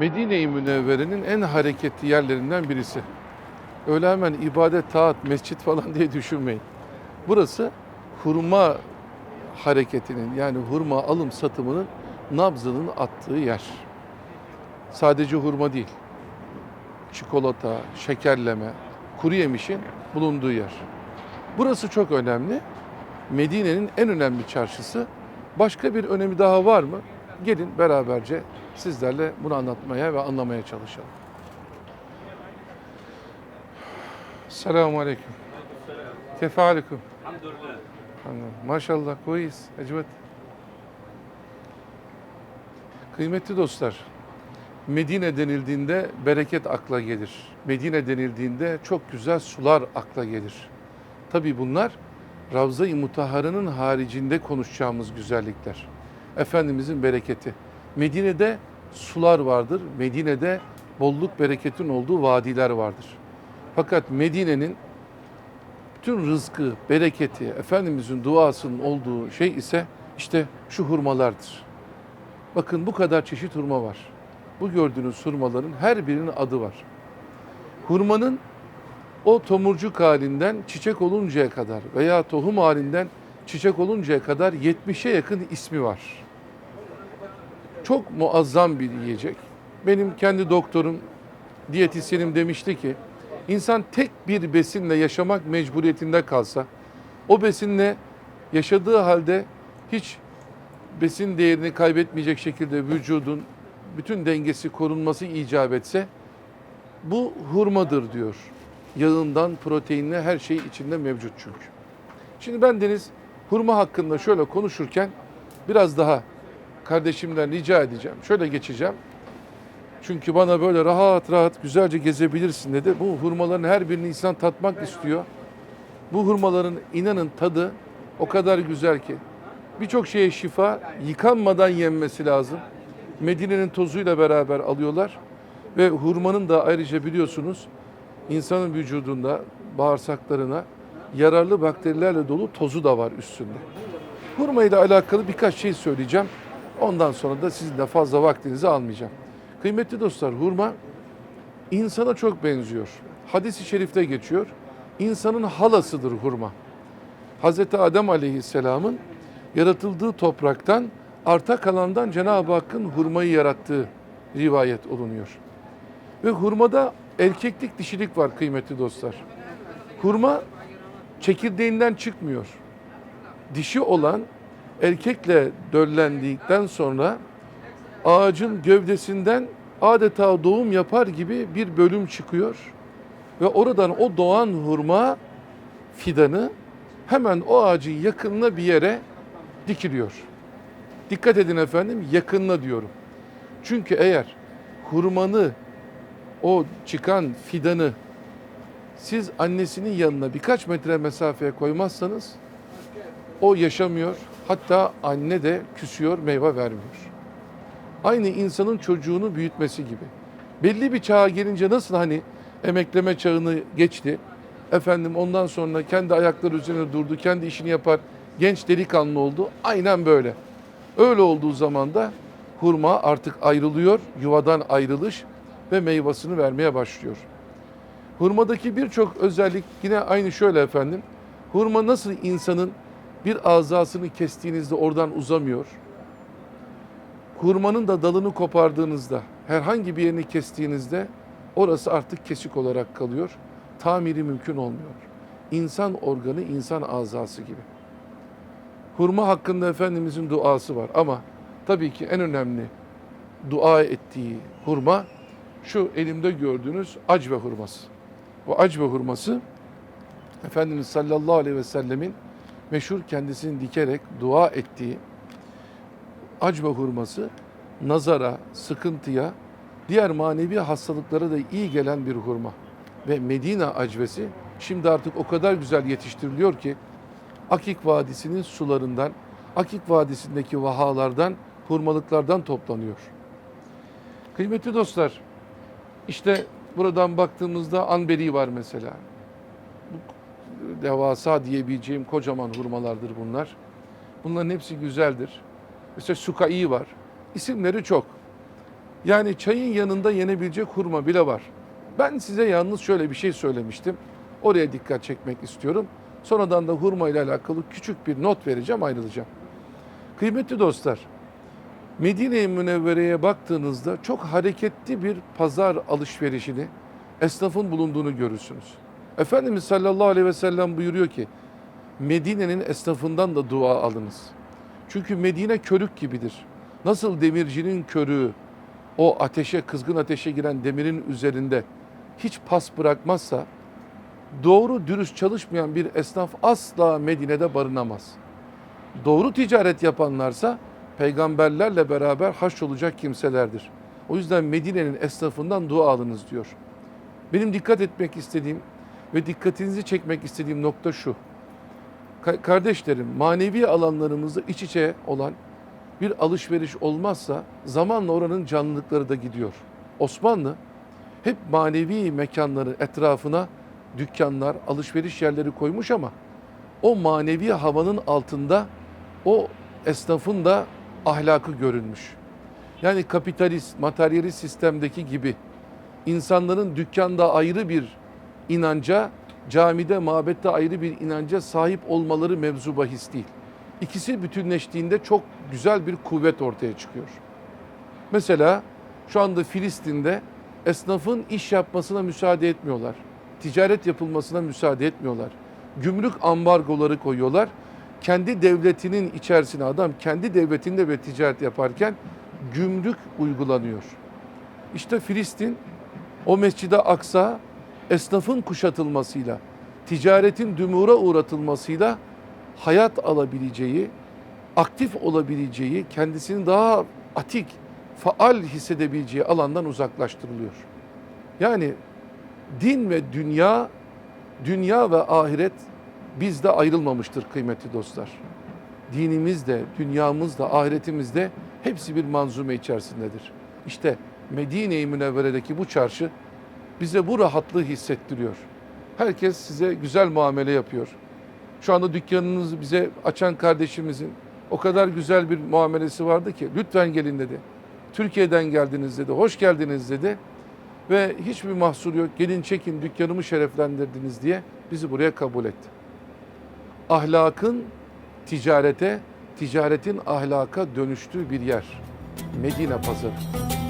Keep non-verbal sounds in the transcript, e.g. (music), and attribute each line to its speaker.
Speaker 1: Medine-i Münevvere'nin en hareketli yerlerinden birisi. Öyle hemen ibadet, taat, mescit falan (laughs) diye düşünmeyin. Burası hurma hareketinin yani hurma alım satımının nabzının attığı yer. Sadece hurma değil. Çikolata, şekerleme, kuru yemişin bulunduğu yer. Burası çok önemli. Medine'nin en önemli çarşısı. Başka bir önemi daha var mı? Gelin beraberce sizlerle bunu anlatmaya ve anlamaya çalışalım. Selamun Aleyküm. Kefe aleyküm.
Speaker 2: Elhamdülillah.
Speaker 1: Maşallah, koyuz, ecvet. Kıymetli dostlar, Medine denildiğinde bereket akla gelir. Medine denildiğinde çok güzel sular akla gelir. Tabi bunlar Ravza-i Mutahara'nın haricinde konuşacağımız güzellikler. Efendimizin bereketi. Medine'de sular vardır. Medine'de bolluk bereketin olduğu vadiler vardır. Fakat Medine'nin bütün rızkı, bereketi, Efendimizin duasının olduğu şey ise işte şu hurmalardır. Bakın bu kadar çeşit hurma var. Bu gördüğünüz hurmaların her birinin adı var. Hurmanın o tomurcuk halinden çiçek oluncaya kadar veya tohum halinden çiçek oluncaya kadar 70'e yakın ismi var. Çok muazzam bir yiyecek. Benim kendi doktorum, diyetisyenim demişti ki, insan tek bir besinle yaşamak mecburiyetinde kalsa, o besinle yaşadığı halde hiç besin değerini kaybetmeyecek şekilde vücudun bütün dengesi korunması icap etse, bu hurmadır diyor. Yağından proteinine her şey içinde mevcut çünkü. Şimdi ben Deniz hurma hakkında şöyle konuşurken biraz daha kardeşimden rica edeceğim. Şöyle geçeceğim. Çünkü bana böyle rahat rahat güzelce gezebilirsin dedi. Bu hurmaların her birini insan tatmak istiyor. Bu hurmaların inanın tadı o kadar güzel ki. Birçok şeye şifa yıkanmadan yenmesi lazım. Medine'nin tozuyla beraber alıyorlar. Ve hurmanın da ayrıca biliyorsunuz insanın vücudunda bağırsaklarına yararlı bakterilerle dolu tozu da var üstünde. Hurma ile alakalı birkaç şey söyleyeceğim. Ondan sonra da sizin de fazla vaktinizi almayacağım. Kıymetli dostlar hurma insana çok benziyor. Hadis-i şerifte geçiyor. İnsanın halasıdır hurma. Hazreti Adem Aleyhisselam'ın yaratıldığı topraktan arta kalandan Cenab-ı Hakk'ın hurmayı yarattığı rivayet olunuyor. Ve hurmada erkeklik dişilik var kıymetli dostlar. Hurma çekirdeğinden çıkmıyor. Dişi olan erkekle döllendikten sonra ağacın gövdesinden adeta doğum yapar gibi bir bölüm çıkıyor. Ve oradan o doğan hurma fidanı hemen o ağacın yakınına bir yere dikiliyor. Dikkat edin efendim yakınına diyorum. Çünkü eğer hurmanı o çıkan fidanı siz annesinin yanına birkaç metre mesafeye koymazsanız o yaşamıyor. Hatta anne de küsüyor, meyve vermiyor. Aynı insanın çocuğunu büyütmesi gibi. Belli bir çağa gelince nasıl hani emekleme çağını geçti. Efendim ondan sonra kendi ayakları üzerine durdu, kendi işini yapar, genç delikanlı oldu. Aynen böyle. Öyle olduğu zaman da hurma artık ayrılıyor, yuvadan ayrılış ve meyvasını vermeye başlıyor. Hurmadaki birçok özellik yine aynı şöyle efendim. Hurma nasıl insanın bir azasını kestiğinizde oradan uzamıyor. Hurmanın da dalını kopardığınızda, herhangi bir yerini kestiğinizde orası artık kesik olarak kalıyor. Tamiri mümkün olmuyor. İnsan organı, insan azası gibi. Hurma hakkında Efendimizin duası var ama tabii ki en önemli dua ettiği hurma şu elimde gördüğünüz acve hurması. Bu acve hurması Efendimiz sallallahu aleyhi ve sellemin meşhur kendisini dikerek dua ettiği acva hurması nazara, sıkıntıya, diğer manevi hastalıklara da iyi gelen bir hurma. Ve Medine acvesi şimdi artık o kadar güzel yetiştiriliyor ki Akik Vadisi'nin sularından, Akik Vadisi'ndeki vahalardan, hurmalıklardan toplanıyor. Kıymetli dostlar, işte buradan baktığımızda Anberi var mesela. Devasa diyebileceğim kocaman hurmalardır bunlar. Bunların hepsi güzeldir. Mesela Sukai var. İsimleri çok. Yani çayın yanında yenebilecek hurma bile var. Ben size yalnız şöyle bir şey söylemiştim. Oraya dikkat çekmek istiyorum. Sonradan da hurma ile alakalı küçük bir not vereceğim, ayrılacağım. Kıymetli dostlar, Medine-i Münevvere'ye baktığınızda çok hareketli bir pazar alışverişini, esnafın bulunduğunu görürsünüz. Efendimiz sallallahu aleyhi ve sellem buyuruyor ki, Medine'nin esnafından da dua alınız. Çünkü Medine körük gibidir. Nasıl demircinin körüğü o ateşe, kızgın ateşe giren demirin üzerinde hiç pas bırakmazsa, doğru dürüst çalışmayan bir esnaf asla Medine'de barınamaz. Doğru ticaret yapanlarsa peygamberlerle beraber haşrolacak kimselerdir. O yüzden Medine'nin esnafından dua alınız diyor. Benim dikkat etmek istediğim ve dikkatinizi çekmek istediğim nokta şu. Ka- Kardeşlerim, manevi alanlarımızda iç içe olan bir alışveriş olmazsa zamanla oranın canlılıkları da gidiyor. Osmanlı hep manevi mekanların etrafına dükkanlar, alışveriş yerleri koymuş ama o manevi havanın altında o esnafın da ahlakı görünmüş. Yani kapitalist, materyalist sistemdeki gibi insanların dükkanda ayrı bir inanca, camide, mabette ayrı bir inanca sahip olmaları mevzu bahis değil. İkisi bütünleştiğinde çok güzel bir kuvvet ortaya çıkıyor. Mesela şu anda Filistin'de esnafın iş yapmasına müsaade etmiyorlar. Ticaret yapılmasına müsaade etmiyorlar. Gümrük ambargoları koyuyorlar. Kendi devletinin içerisine adam kendi devletinde ve ticaret yaparken gümrük uygulanıyor. İşte Filistin o Mescid-i Aksa esnafın kuşatılmasıyla, ticaretin dümura uğratılmasıyla hayat alabileceği, aktif olabileceği, kendisini daha atik, faal hissedebileceği alandan uzaklaştırılıyor. Yani din ve dünya, dünya ve ahiret bizde ayrılmamıştır kıymetli dostlar. Dinimiz de, dünyamız da, ahiretimiz de hepsi bir manzume içerisindedir. İşte Medine-i Münevvere'deki bu çarşı bize bu rahatlığı hissettiriyor. Herkes size güzel muamele yapıyor. Şu anda dükkanınızı bize açan kardeşimizin o kadar güzel bir muamelesi vardı ki lütfen gelin dedi. Türkiye'den geldiniz dedi, hoş geldiniz dedi. Ve hiçbir mahsur yok, gelin çekin dükkanımı şereflendirdiniz diye bizi buraya kabul etti. Ahlakın ticarete, ticaretin ahlaka dönüştüğü bir yer. Medine pazarı.